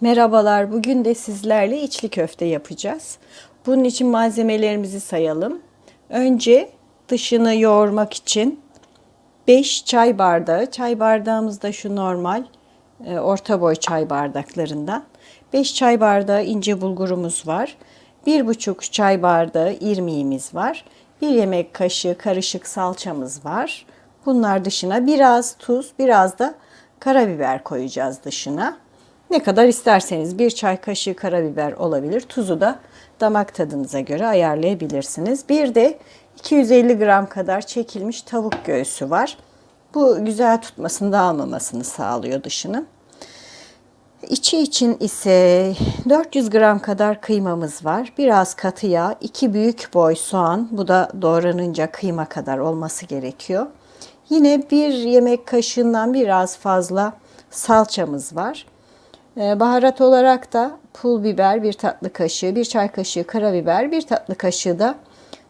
Merhabalar, bugün de sizlerle içli köfte yapacağız. Bunun için malzemelerimizi sayalım. Önce dışını yoğurmak için 5 çay bardağı, çay bardağımız da şu normal e, orta boy çay bardaklarından. 5 çay bardağı ince bulgurumuz var. 1,5 çay bardağı irmiğimiz var. 1 yemek kaşığı karışık salçamız var. Bunlar dışına biraz tuz, biraz da karabiber koyacağız dışına. Ne kadar isterseniz bir çay kaşığı karabiber olabilir. Tuzu da damak tadınıza göre ayarlayabilirsiniz. Bir de 250 gram kadar çekilmiş tavuk göğsü var. Bu güzel tutmasını dağılmamasını sağlıyor dışının. İçi için ise 400 gram kadar kıymamız var. Biraz katı yağ, 2 büyük boy soğan. Bu da doğranınca kıyma kadar olması gerekiyor. Yine bir yemek kaşığından biraz fazla salçamız var. Ee, Baharat olarak da pul biber bir tatlı kaşığı, bir çay kaşığı karabiber, bir tatlı kaşığı da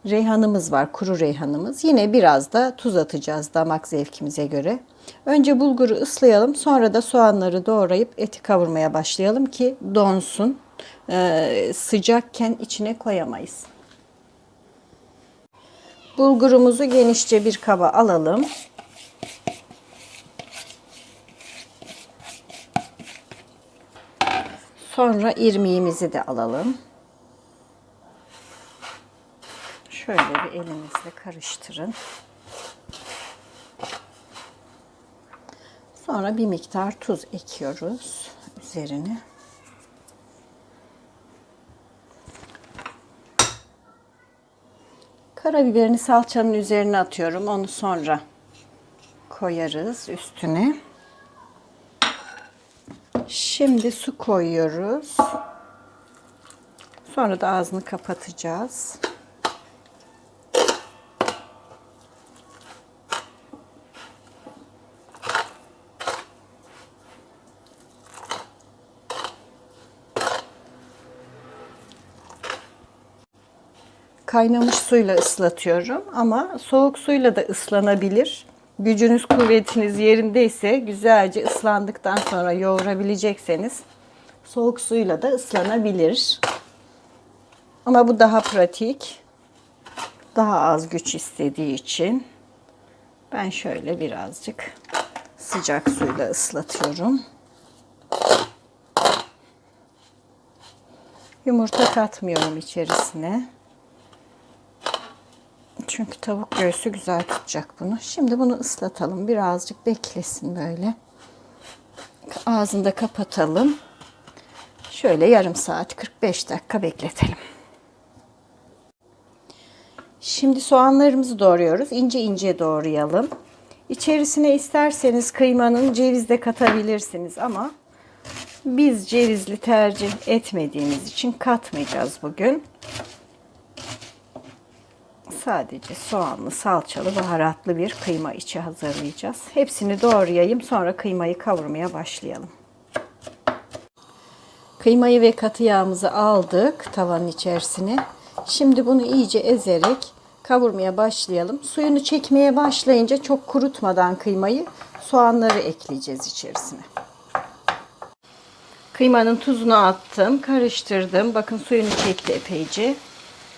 reyhanımız var, kuru reyhanımız. Yine biraz da tuz atacağız damak zevkimize göre. Önce bulguru ıslayalım, sonra da soğanları doğrayıp eti kavurmaya başlayalım ki donsun. Ee, sıcakken içine koyamayız. Bulgurumuzu genişçe bir kaba alalım. Sonra irmiğimizi de alalım. Şöyle bir elinizle karıştırın. Sonra bir miktar tuz ekiyoruz üzerine. Karabiberini salçanın üzerine atıyorum. Onu sonra koyarız üstüne. Şimdi su koyuyoruz. Sonra da ağzını kapatacağız. Kaynamış suyla ıslatıyorum ama soğuk suyla da ıslanabilir. Gücünüz kuvvetiniz yerindeyse güzelce ıslandıktan sonra yoğurabilecekseniz soğuk suyla da ıslanabilir. Ama bu daha pratik. Daha az güç istediği için ben şöyle birazcık sıcak suyla ıslatıyorum. Yumurta katmıyorum içerisine. Çünkü tavuk göğsü güzel tutacak bunu. Şimdi bunu ıslatalım. Birazcık beklesin böyle. Ağzını da kapatalım. Şöyle yarım saat 45 dakika bekletelim. Şimdi soğanlarımızı doğruyoruz. İnce ince doğrayalım. İçerisine isterseniz kıymanın ceviz de katabilirsiniz ama biz cevizli tercih etmediğimiz için katmayacağız bugün sadece soğanlı, salçalı, baharatlı bir kıyma içi hazırlayacağız. Hepsini doğrayayım sonra kıymayı kavurmaya başlayalım. Kıymayı ve katı yağımızı aldık tavanın içerisine. Şimdi bunu iyice ezerek kavurmaya başlayalım. Suyunu çekmeye başlayınca çok kurutmadan kıymayı soğanları ekleyeceğiz içerisine. Kıymanın tuzunu attım, karıştırdım. Bakın suyunu çekti epeyce.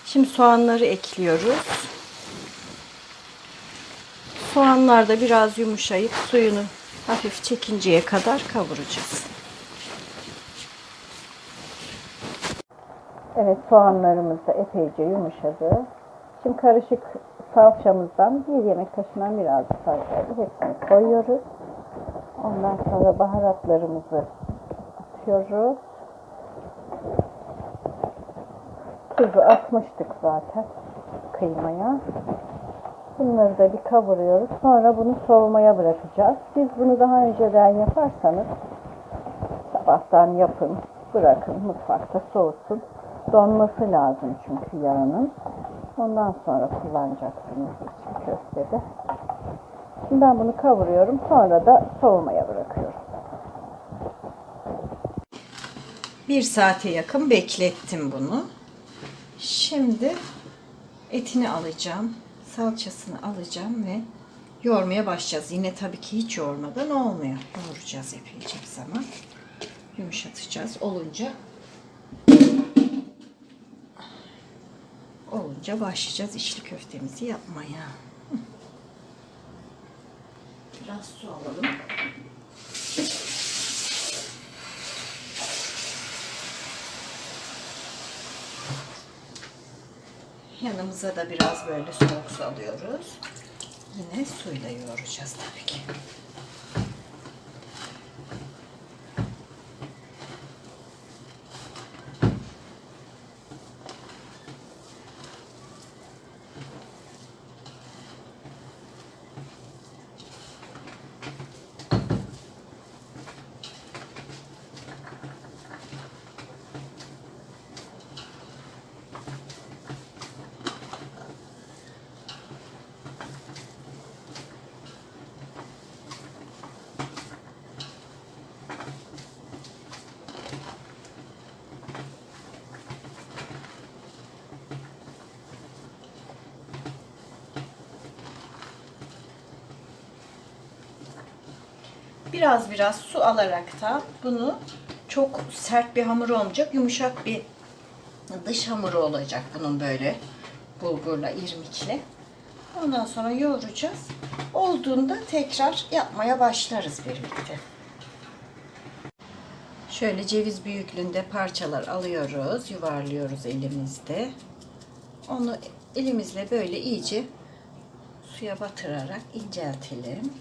Şimdi soğanları ekliyoruz. Soğanlar da biraz yumuşayıp suyunu hafif çekinceye kadar kavuracağız. Evet soğanlarımız da epeyce yumuşadı. Şimdi karışık salçamızdan bir yemek kaşığından biraz fazla hepsini koyuyoruz. Ondan sonra baharatlarımızı atıyoruz. Tuzu atmıştık zaten kıymaya. Bunları da bir kavuruyoruz. Sonra bunu soğumaya bırakacağız. Siz bunu daha önceden yaparsanız sabahtan yapın, bırakın mutfakta soğusun. Donması lazım çünkü yağının. Ondan sonra kullanacaksınız için köftede. Şimdi ben bunu kavuruyorum. Sonra da soğumaya bırakıyorum. Bir saate yakın beklettim bunu. Şimdi etini alacağım. Salçasını alacağım ve yoğurmaya başlayacağız. Yine tabii ki hiç yoğurmadan olmuyor. Yoğuracağız epeyce bir zaman. yumuşatacağız. Olunca olunca başlayacağız içli köftemizi yapmaya. Biraz su alalım. Yanımıza da biraz böyle soğuk su alıyoruz. Yine suyla yoğuracağız tabii ki. Biraz biraz su alarak da bunu çok sert bir hamur olmayacak. Yumuşak bir dış hamuru olacak bunun böyle bulgurla, irmikle. Ondan sonra yoğuracağız. Olduğunda tekrar yapmaya başlarız birlikte. Şöyle ceviz büyüklüğünde parçalar alıyoruz, yuvarlıyoruz elimizde. Onu elimizle böyle iyice suya batırarak inceltelim.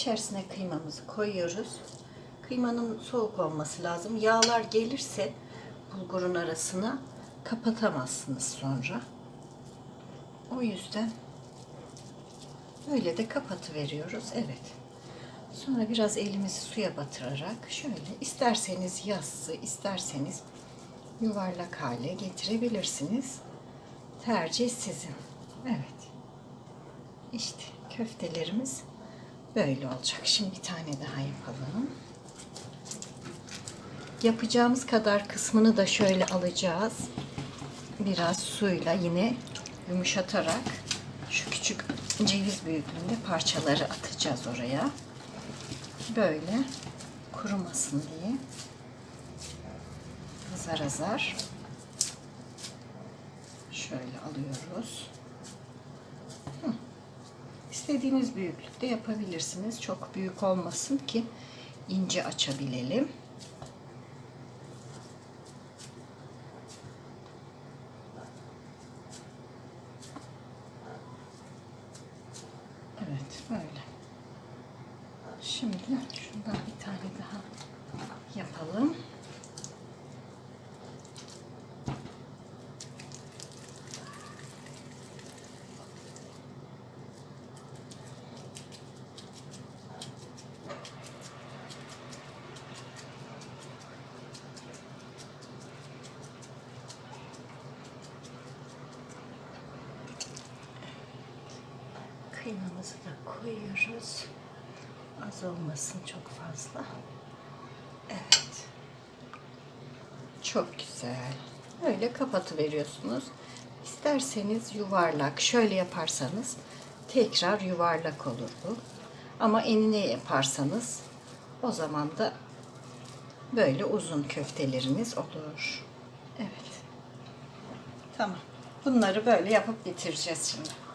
İçerisine kıymamızı koyuyoruz. Kıymanın soğuk olması lazım. Yağlar gelirse bulgurun arasına kapatamazsınız sonra. O yüzden öyle de kapatıveriyoruz. Evet. Sonra biraz elimizi suya batırarak şöyle isterseniz yassı, isterseniz yuvarlak hale getirebilirsiniz. Tercih sizin. Evet. İşte köftelerimiz Böyle olacak. Şimdi bir tane daha yapalım. Yapacağımız kadar kısmını da şöyle alacağız. Biraz suyla yine yumuşatarak şu küçük ceviz büyüklüğünde parçaları atacağız oraya. Böyle kurumasın diye. Azar azar. Şöyle alıyoruz. İstediğiniz büyüklükte yapabilirsiniz. Çok büyük olmasın ki ince açabilelim. Evet böyle. Şimdi şundan bir tane daha yapalım. Kıymamızı da koyuyoruz. Az olmasın çok fazla. Evet. Çok güzel. Öyle kapatıveriyorsunuz. İsterseniz yuvarlak, şöyle yaparsanız tekrar yuvarlak olur bu. Ama enine yaparsanız o zaman da böyle uzun köfteleriniz olur. Evet. Tamam. Bunları böyle yapıp bitireceğiz şimdi.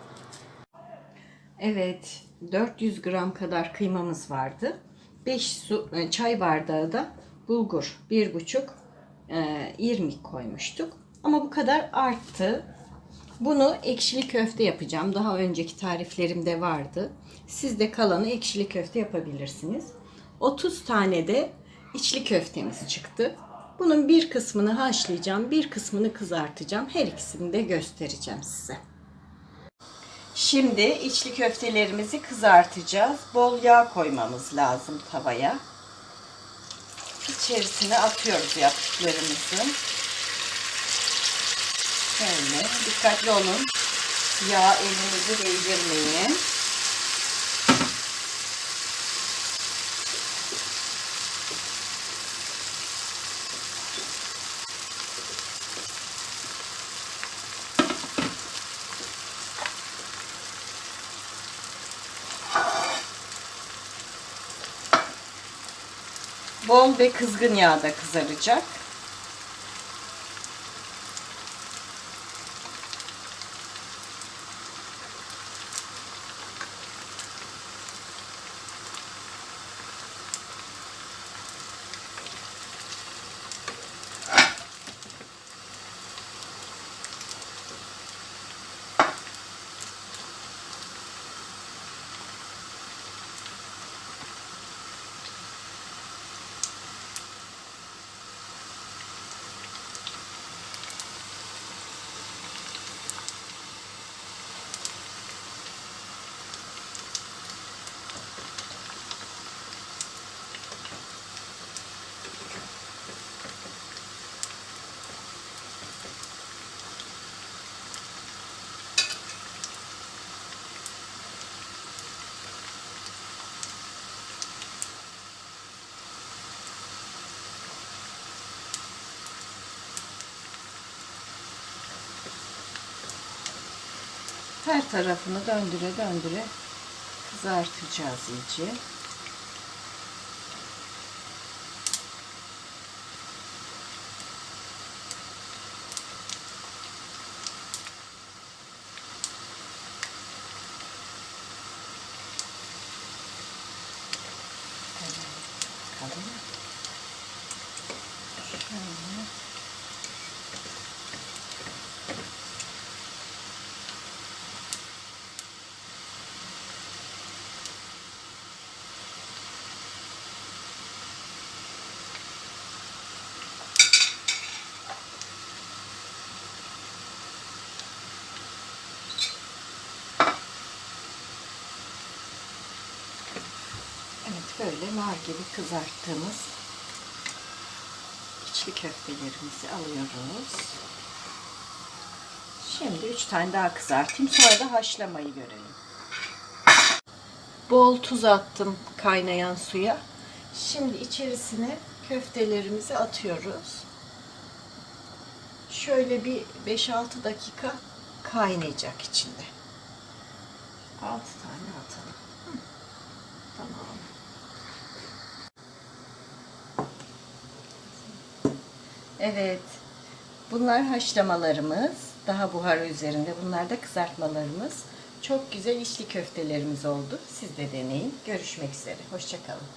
Evet, 400 gram kadar kıymamız vardı. 5 su, e, çay bardağı da bulgur, 1,5 e, irmik koymuştuk. Ama bu kadar arttı. Bunu ekşili köfte yapacağım. Daha önceki tariflerimde vardı. Siz de kalanı ekşili köfte yapabilirsiniz. 30 tane de içli köftemiz çıktı. Bunun bir kısmını haşlayacağım, bir kısmını kızartacağım. Her ikisini de göstereceğim size. Şimdi içli köftelerimizi kızartacağız. Bol yağ koymamız lazım tavaya. İçerisine atıyoruz yaptıklarımızı. Şöyle dikkatli olun. Yağ elinizi değdirmeyin. Bol ve kızgın yağda kızaracak. Her tarafını döndüre döndüre kızartacağız iyice. Evet, bakalım. Şöyle. Evet böyle nar gibi kızarttığımız içli köftelerimizi alıyoruz. Şimdi üç tane daha kızartayım. Sonra da haşlamayı görelim. Bol tuz attım kaynayan suya. Şimdi içerisine köftelerimizi atıyoruz. Şöyle bir 5-6 dakika kaynayacak içinde. 6 tane atalım. Hı. Tamam. Evet. Bunlar haşlamalarımız. Daha buharı üzerinde. Bunlar da kızartmalarımız. Çok güzel içli köftelerimiz oldu. Siz de deneyin. Görüşmek üzere. Hoşçakalın.